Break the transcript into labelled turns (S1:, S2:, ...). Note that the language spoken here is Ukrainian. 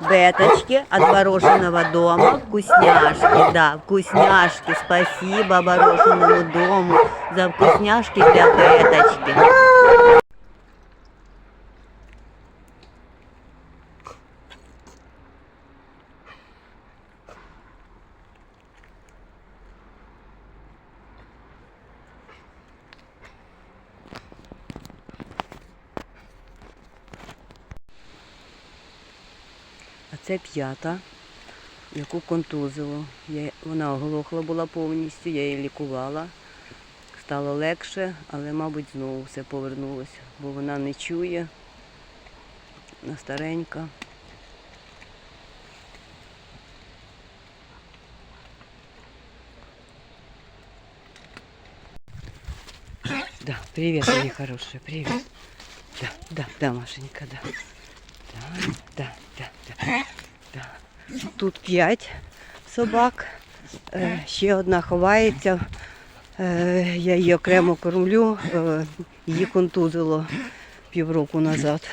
S1: Беточки от Ворошиного дома. Вкусняшки, да, вкусняшки. Спасибо Ворошиному дому за вкусняшки для Беточки. А це п'ята, яку контузило. Я, вона оглохла була повністю, я її лікувала. Стало легше, але, мабуть, знову все повернулося, бо вона не чує. Вона старенька. Да, привет, мои хорошие, привет. Да, да, да, Машенька, да. Да. Тут п'ять собак. Е, ще одна ховається, е, я її окремо кормлю, е, її контузило півроку назад.